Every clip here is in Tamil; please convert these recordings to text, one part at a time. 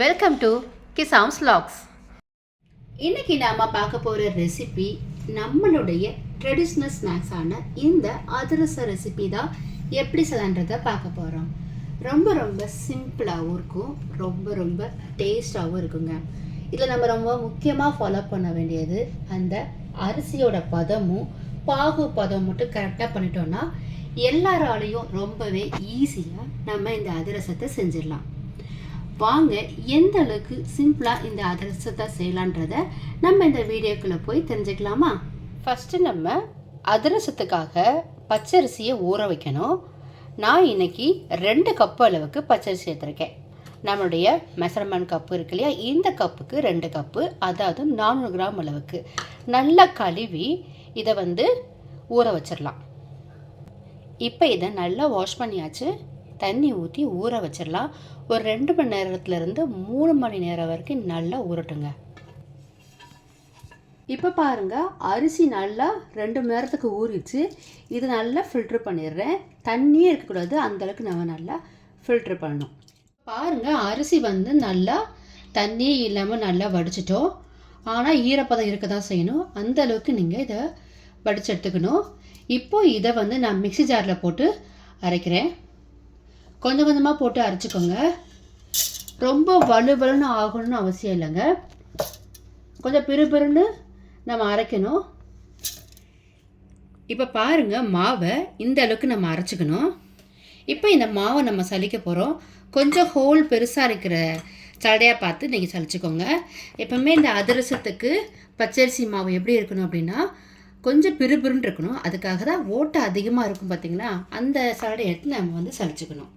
வெல்கம் டு கிசாம்ஸ் லாக்ஸ் இன்னைக்கு நாம பார்க்க போகிற ரெசிபி நம்மளுடைய ட்ரெடிஷ்னல் ஸ்நாக்ஸான இந்த அதிரச ரெசிபி தான் எப்படி செய்யன்றதை பார்க்க போகிறோம் ரொம்ப ரொம்ப சிம்பிளாகவும் இருக்கும். ரொம்ப ரொம்ப டேஸ்டாகவும் இருக்குங்க. இதில் நம்ம ரொம்ப முக்கியமாக ஃபாலோ பண்ண வேண்டியது அந்த அரிசியோட பதமும் பாகு பதம் மட்டும் கரெக்டாக பண்ணிட்டோன்னா எல்லாராலையும் ரொம்பவே ஈஸியாக நம்ம இந்த அதிரசத்தை செஞ்சிடலாம். வாங்க எந்த அளவுக்கு சிம்பிளாக இந்த அதிரசத்தை செய்யலான்றத நம்ம இந்த வீடியோக்குள்ளே போய் தெரிஞ்சுக்கலாமா? ஃபஸ்ட்டு நம்ம அதிரசத்துக்காக பச்சரிசியை ஊற வைக்கணும். நான் இன்னைக்கு ரெண்டு கப்பு அளவுக்கு பச்சரிசி எடுத்திருக்கேன். நம்மளுடைய மெசர்மெண்ட் கப்பு இருக்கு இல்லையா? இந்த கப்புக்கு ரெண்டு கப்பு அதாவது நானூறு கிராம் அளவுக்கு. நல்லா கழுவி இதை வந்து ஊற வச்சிடலாம் இப்போ இதை நல்லா வாஷ் பண்ணியாச்சு. தண்ணி ஊற்றி ஊற வச்சிடலாம் ஒரு ரெண்டு மணி நேரத்துலேருந்து மூணு மணி நேரம் வரைக்கும் நல்லா ஊறட்டுங்க. இப்போ பாருங்கள் அரிசி நல்லா ரெண்டு மணி நேரத்துக்கு ஊறிச்சு இது நல்லா ஃபில்ட்ரு பண்ணிடுறேன். தண்ணியே இருக்கக்கூடாது. அந்தளவுக்கு நம்ம நல்லா ஃபில்ட்ரு பண்ணணும். பாருங்க அரிசி வந்து நல்லா தண்ணியே இல்லாமல் நல்லா வடிச்சிட்டோம். ஆனால் ஈரப்பதம் இருக்க தான் செய்யணும். அந்த அளவுக்கு நீங்கள் இதை வடிச்சு எடுத்துக்கணும். இப்போ இதை வந்து நான் மிக்ஸி ஜாரில் போட்டு அரைக்கிறேன். கொஞ்சம் கொஞ்சமாக போட்டு அரைச்சிக்கோங்க. ரொம்ப வலுவலுன்னு ஆகணும்னு அவசியம் இல்லைங்க. கொஞ்சம் பிறுபிறுன்னு நம்ம அரைக்கணும். இப்போ பாருங்க மாவை இந்த அளவுக்கு நம்ம அரைச்சிக்கணும். இப்போ இந்த மாவை நம்ம சலிக்க போகிறோம் கொஞ்சம் ஹோல் பெருசாக இருக்கிற சடையாக பார்த்து நீங்கள் சலிச்சுக்கோங்க. எப்பவுமே இந்த அதிரசத்துக்கு பச்சரிசி மாவு எப்படி இருக்கணும் அப்படின்னா கொஞ்சம் பிறுபிறுன்னு இருக்கணும். அதுக்காக தான் ஓட்டை அதிகமாக இருக்கும் பார்த்திங்கன்னா அந்த சடையை எடுத்து நம்ம வந்து சலிச்சுக்கணும்.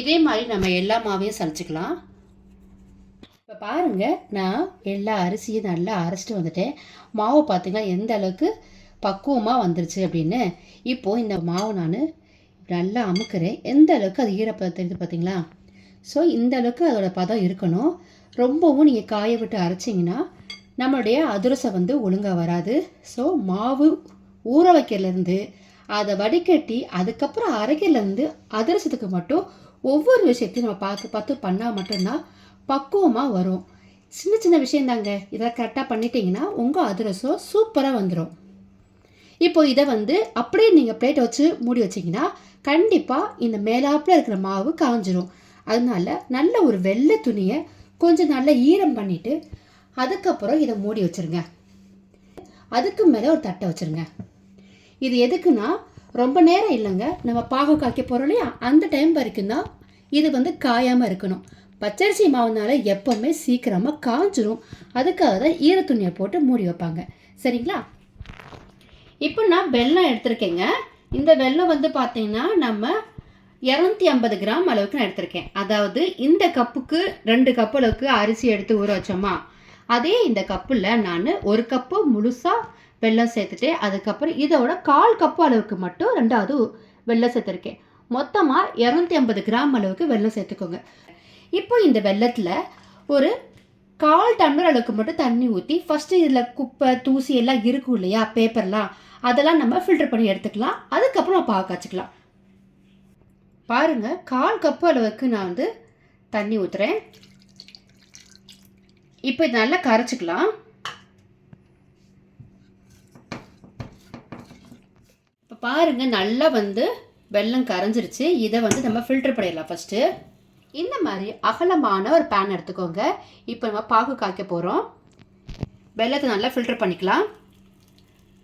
இதே மாதிரி நம்ம எல்லா மாவையும் சலிச்சுக்கலாம் இப்போ பாருங்க நான் எல்லா அரிசியும் நல்லா அரைச்சிட்டு வந்துட்டேன். மாவு பார்த்தீங்கன்னா எந்த அளவுக்கு பக்குவமாக வந்துருச்சு அப்படின்னு. இப்போது இந்த மாவு நான் நல்லா அமுக்கிறேன். எந்த அளவுக்கு அது ஈரப்பதம் தெரியுது பார்த்தீங்களா ஸோ இந்த அளவுக்கு அதோட பதம் இருக்கணும். ரொம்பவும் நீங்கள் காய விட்டு அரைச்சிங்கன்னா நம்மளுடைய அதிரசம் வந்து ஒழுங்காக வராது. ஸோ மாவு ஊற வைக்கிறதுலேருந்து அதை வடிகட்டி அதுக்கப்புறம் அரைக்கிறதுலேருந்து அதிரசத்துக்கு மட்டும் ஒவ்வொரு விஷயத்தையும் நம்ம பார்த்து பார்த்து பண்ணால் மட்டும்தான் பக்குவமாக வரும். சின்ன சின்ன விஷயந்தாங்க. இதை கரெக்டாக பண்ணிட்டீங்கன்னா உங்கள் அதிரசம் சூப்பராக வந்துடும் இப்போ இதை வந்து அப்படியே நீங்கள் பிளேட் வச்சு மூடி வச்சிங்கன்னா கண்டிப்பாக இந்த மேலாப்பில் இருக்கிற மாவு காஞ்சிரும். அதனால நல்ல ஒரு வெள்ளை துணியை கொஞ்சம் நல்லா ஈரம் பண்ணிவிட்டு அதுக்கப்புறம் இதை மூடி வச்சிருங்க. அதுக்கு மேலே ஒரு தட்டை வச்சிருங்க. இது எதுக்குன்னா ரொம்ப நேரம் இல்லைங்க. நம்ம பாகு காய்க்க போகிறோம் இல்லையா? அந்த டைம் வரைக்கும் தான் இது வந்து காயாமல் இருக்கணும். பச்சரிசி மாவுனால எப்போவுமே சீக்கிரமாக காஞ்சிரும். அதுக்காக தான் ஈர துணியை போட்டு மூடி வைப்பாங்க. சரிங்களா? இப்போ நான் வெல்லம் எடுத்திருக்கேங்க. இந்த வெல்லம் வந்து பார்த்தீங்கன்னா நம்ம இரநூத்தி ஐம்பது கிராம் அளவுக்கு நான் எடுத்திருக்கேன். அதாவது இந்த கப்புக்கு ரெண்டு கப் அளவுக்கு அரிசி எடுத்து ஊற வச்சோமா? அதே இந்த கப்பில் நான் ஒரு கப்பு முழுசாக வெல்லம் சேர்த்துட்டேன் அதுக்கப்புறம் இதோட கால் கப்பு அளவுக்கு மட்டும் ரெண்டாவது வெள்ளம் சேர்த்துருக்கேன். மொத்தமாக இரநூத்தி ஐம்பது கிராம் அளவுக்கு வெல்லம் சேர்த்துக்கோங்க. இப்போ இந்த வெள்ளத்தில் ஒரு கால் டம்ளர் அளவுக்கு மட்டும் தண்ணி ஊற்றி ஃபஸ்ட்டு இதில் குப்பை தூசி எல்லாம் இருக்கும் இல்லையா பேப்பர்லாம் அதெல்லாம் நம்ம ஃபில்டர் பண்ணி எடுத்துக்கலாம். அதுக்கப்புறம் பாக காய்ச்சிக்கலாம். பாருங்க கால் கப்பு அளவுக்கு நான் வந்து தண்ணி ஊற்றுறேன் இப்போ இது நல்லா கரைச்சிக்கலாம். இப்போ பாருங்க நல்லா வந்து வெல்லம் கரைஞ்சிருச்சு. இதை வந்து நம்ம ஃபில்டர் பண்ணிடலாம் ஃபஸ்ட்டு இந்த மாதிரி அகலமான ஒரு பேன் எடுத்துக்கோங்க. இப்போ நம்ம பாகு காய்க்க போகிறோம் வெள்ளத்தை நல்லா ஃபில்டர் பண்ணிக்கலாம்.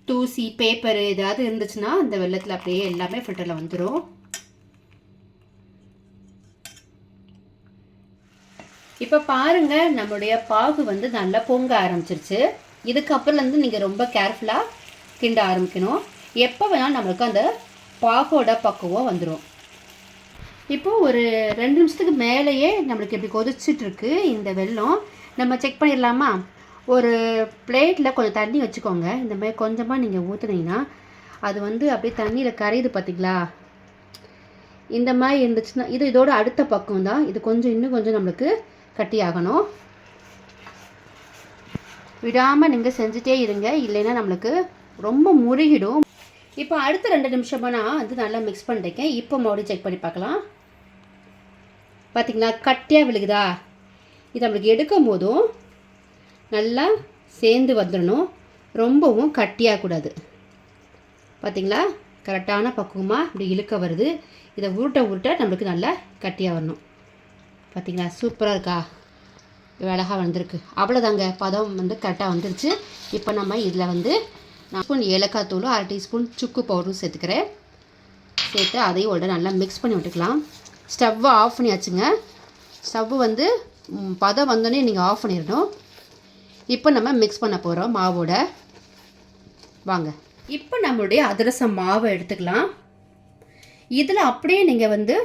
தூசி பேப்பர் ஏதாவது இருந்துச்சுன்னா அந்த வெள்ளத்தில் அப்படியே எல்லாமே ஃபில்டரில் வந்துடும் இப்போ பாருங்க நம்மளுடைய பாகு வந்து நல்லா பொங்க ஆரம்பிச்சிருச்சு. இதுக்கப்புறம்லேருந்து நீங்கள் ரொம்ப கேர்ஃபுல்லாக கிண்ட ஆரம்பிக்கணும். எப்போ வேணாலும் நம்மளுக்கு அந்த பாகோட பக்குவம் வந்துடும் இப்போ ஒரு ரெண்டு நிமிஷத்துக்கு மேலேயே நம்மளுக்கு இப்படி கொதிச்சிட்ருக்கு இந்த வெல்லம். நம்ம செக் பண்ணிடலாமா? ஒரு பிளேட்டில் கொஞ்சம் தண்ணி வச்சுக்கோங்க. இந்த மாதிரி கொஞ்சமாக நீங்கள் ஊற்றுனீங்கன்னா அது வந்து அப்படியே தண்ணியில் கரையுது பார்த்தீங்களா இந்த மாதிரி இருந்துச்சுன்னா இது இதோட அடுத்த பக்கம் தான் இது கொஞ்சம் இன்னும் கொஞ்சம் நம்மளுக்கு கட்டியாகணும். விடாமல் நீங்கள் செஞ்சுட்டே இருங்க. இல்லைன்னா நம்மளுக்கு ரொம்ப முருகிடும். இப்போ அடுத்த ரெண்டு நிமிஷமாக நான் வந்து நல்லா மிக்ஸ் பண்ணிருக்கேன். இப்போ மறுபடியும் செக் பண்ணி பார்க்கலாம். பார்த்திங்களா கட்டியாக விழுகுதா? இது நம்மளுக்கு எடுக்கும் போதும் நல்லா சேர்ந்து வந்துடணும். ரொம்பவும் கட்டியாக கூடாது. பார்த்தீங்களா கரெக்டான பக்குவமாக இப்படி இழுக்க வருது. இதை உருட்ட உருட்ட நம்மளுக்கு நல்லா கட்டியாக வரணும். பார்த்தீங்களா சூப்பராக இருக்கா? அழகாக வந்திருக்கு. அவ்வளோதாங்க பதம் வந்து கரெக்டாக வந்துருச்சு. இப்போ நம்ம இதில் வந்து நான் ஸ்பூன் ஏலக்காய் தூள் அரை டீஸ்பூன் சுக்கு பவுடரும் சேர்த்துக்கிறேன். சேர்த்து அதையும் உடனே நல்லா மிக்ஸ் பண்ணி விட்டுக்கலாம். ஸ்டவ்வை ஆஃப் பண்ணியாச்சுங்க. ஸ்டவ்வு வந்து பதம் வந்தோடனே நீங்கள் ஆஃப் பண்ணிடணும். இப்போ நம்ம மிக்ஸ் பண்ண போகிறோம் மாவோட. வாங்க. இப்போ நம்மளுடைய அதிரசம் மாவை எடுத்துக்கலாம். இதில் அப்படியே நீங்கள் வந்து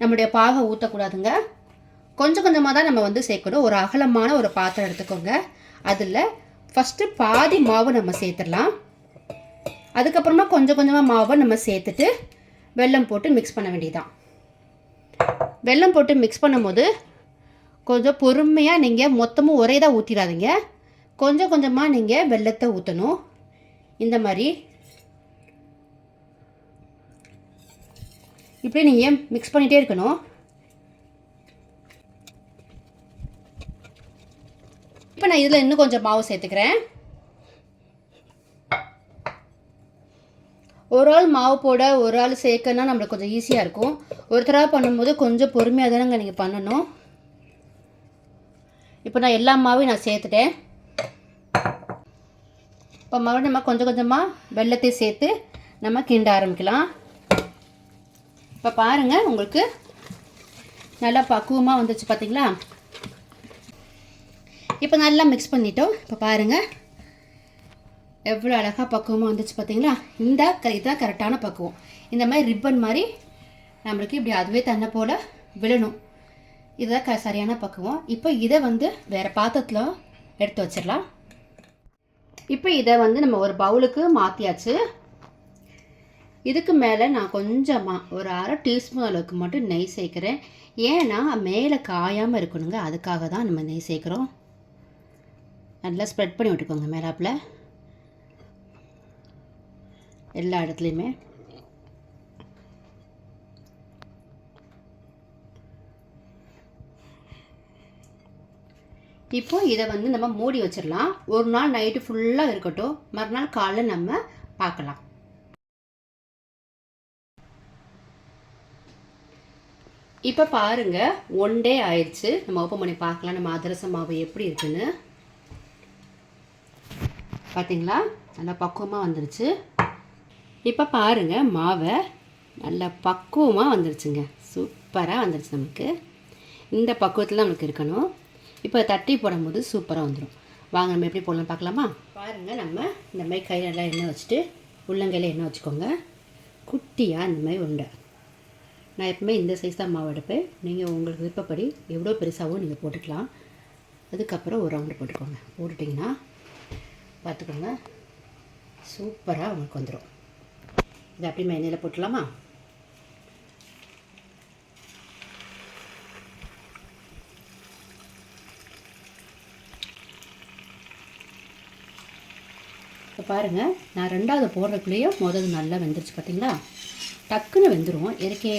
நம்மளுடைய பாகை ஊற்றக்கூடாதுங்க கொஞ்சம் கொஞ்சமாக தான் நம்ம வந்து சேர்க்கணும். ஒரு அகலமான ஒரு பாத்திரம் எடுத்துக்கோங்க. அதில் ஃபஸ்ட்டு பாதி மாவு நம்ம சேர்த்துடலாம். அதுக்கப்புறமா கொஞ்சம் கொஞ்சமாக மாவை நம்ம சேர்த்துட்டு வெல்லம் போட்டு மிக்ஸ் பண்ண வேண்டியதுதான். வெல்லம் போட்டு மிக்ஸ் பண்ணும்போது கொஞ்சம் பொறுமையாக நீங்கள் மொத்தமும் ஒரே தான் ஊற்றிடாதீங்க கொஞ்சம் கொஞ்சமாக நீங்கள் வெல்லத்தை ஊற்றணும் இந்த மாதிரி. இப்படி நீங்கள் மிக்ஸ் பண்ணிகிட்டே இருக்கணும். இப்போ நான் இதில் இன்னும் கொஞ்சம் மாவு சேர்த்துக்கிறேன். ஒரு ஆள் மாவு போட ஒரு ஆள் சேர்க்கனா நம்மளுக்கு கொஞ்சம் ஈஸியாக இருக்கும். ஒருத்தராக பண்ணும்போது கொஞ்சம் பொறுமையாக தானேங்க நீங்கள் பண்ணணும். இப்போ நான் எல்லா மாவையும் நான் சேர்த்துட்டேன். இப்போ மறுபடியும் நம்ம கொஞ்சம் கொஞ்சமாக வெள்ளத்தை சேர்த்து நம்ம கிண்ட ஆரம்பிக்கலாம். இப்போ பாருங்கள் உங்களுக்கு நல்லா பக்குவமாக வந்துச்சு பார்த்தீங்களா இப்போ நல்லா மிக்ஸ் பண்ணிட்டோம். இப்போ பாருங்கள் எவ்வளோ அழகாக பக்குவமாக வந்துச்சு பார்த்தீங்களா? இந்த க இதுதான் கரெக்டான பக்குவம். இந்த மாதிரி ரிப்பன் மாதிரி நம்மளுக்கு இப்படி அதுவே தன்னை போல் விழணும். இதுதான் க சரியான பக்குவம். இப்போ இதை வந்து வேறு பாத்திரத்தில் எடுத்து வச்சிடலாம். இப்போ இதை வந்து நம்ம ஒரு பவுலுக்கு மாற்றியாச்சு இதுக்கு மேலே நான் கொஞ்சமாக ஒரு அரை டீஸ்பூன் அளவுக்கு மட்டும் நெய் சேர்க்குறேன். ஏன்னா மேலே காயாமல் இருக்கணுங்க. அதுக்காக தான் நம்ம நெய் சேர்க்குறோம். நல்லா ஸ்ப்ரெட் பண்ணி விட்டுக்கோங்க மேலாப்பில். எல்லா இடத்துலையுமே. இப்போ இதை வந்து நம்ம மூடி வச்சிடலாம். ஒரு நாள் நைட்டு ஃபுல்லாக இருக்கட்டும். மறுநாள் காலைல நம்ம பார்க்கலாம். இப்போ பாருங்கள் ஒன் டே ஆயிடுச்சு. நம்ம ஓப்பன் பண்ணி பார்க்கலாம். நம்ம அதிரச மாவு எப்படி இருக்குன்னு. பார்த்தீங்களா நல்லா பக்குவமாக வந்துருச்சு. இப்போ பாருங்கள் மாவை நல்லா பக்குவமாக வந்துருச்சுங்க. சூப்பராக வந்துருச்சு நமக்கு. இந்த பக்குவத்தில் நமக்கு இருக்கணும். இப்போ தட்டி போடும்போது சூப்பராக வந்துடும் வாங்க நம்ம எப்படி போடலாம் பார்க்கலாமா? பாருங்கள் நம்ம இந்த மாதிரி கையில் நல்லா எண்ணெய் வச்சுட்டு உள்ளங்கையில் எண்ணெய் வச்சுக்கோங்க. குட்டியாக இந்த மாதிரி உண்டை நான் எப்பவுமே இந்த சைஸ் தான் மாவு எடுப்பேன். நீங்கள் உங்களுக்கு விருப்பப்படி எவ்வளோ பெருசாகவும் நீங்கள் போட்டுக்கலாம். அதுக்கப்புறம் ஒரு ரவுண்டு போட்டுக்கோங்க. போட்டுட்டிங்கன்னா பார்த்துக்கோங்க. சூப்பராக உங்களுக்கு வந்துடும் இதை அப்படியே எண்ணெயில் போட்டுடலாமா? இப்போ பாருங்கள் நான் ரெண்டாவது போடுறதுக்குள்ளேயே முதல் நல்லா வெந்துருச்சு பார்த்தீங்களா டக்குன்னு வெந்துடும் ஏற்கே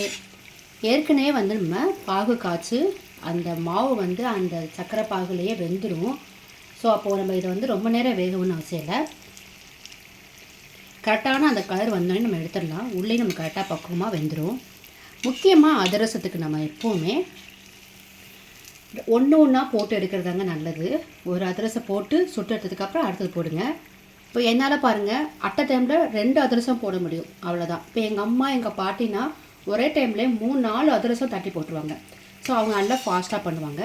ஏற்கனவே வந்து நம்ம பாகு காய்ச்சி அந்த மாவு வந்து அந்த சர்க்கரை பாகுலேயே வெந்துடும் ஸோ அப்போது நம்ம இதை வந்து ரொம்ப நேரம் வேகணும்னு அவசியம் இல்லை. கரெக்டான அந்த கலர் வந்தோடனே நம்ம எடுத்துடலாம். உள்ளே நம்ம கரெக்டாக பக்குவமாக வெந்துடும் முக்கியமாக அதிரசத்துக்கு நம்ம எப்போவுமே ஒன்று ஒன்றா போட்டு எடுக்கிறதாங்க நல்லது. ஒரு அதிரசம் போட்டு சுட்டு எடுத்ததுக்கப்புறம் அடுத்தது போடுங்க. இப்போ என்னால் பாருங்கள் அட்டை டைமில் ரெண்டு அதிரசம் போட முடியும். அவ்வளோதான் இப்போ எங்கள் அம்மா எங்கள் பாட்டினா ஒரே டைமில் மூணு நாலு அதிரசம் தட்டி போட்டுருவாங்க. ஸோ அவங்க நல்லா ஃபாஸ்ட்டாக பண்ணுவாங்க.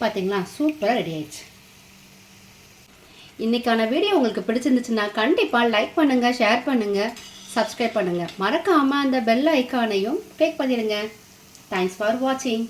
பார்த்தீங்களா சூப்பராக ரெடி ஆயிடுச்சு. இன்னைக்கான வீடியோ உங்களுக்கு பிடிச்சிருந்துச்சுன்னா கண்டிப்பாக லைக் பண்ணுங்கள் ஷேர் பண்ணுங்கள் சப்ஸ்கிரைப் பண்ணுங்கள் மறக்காமல் அந்த பெல் ஐக்கானையும் கிளிக் பண்ணிடுங்க. தேங்க்ஸ் ஃபார் வாட்சிங்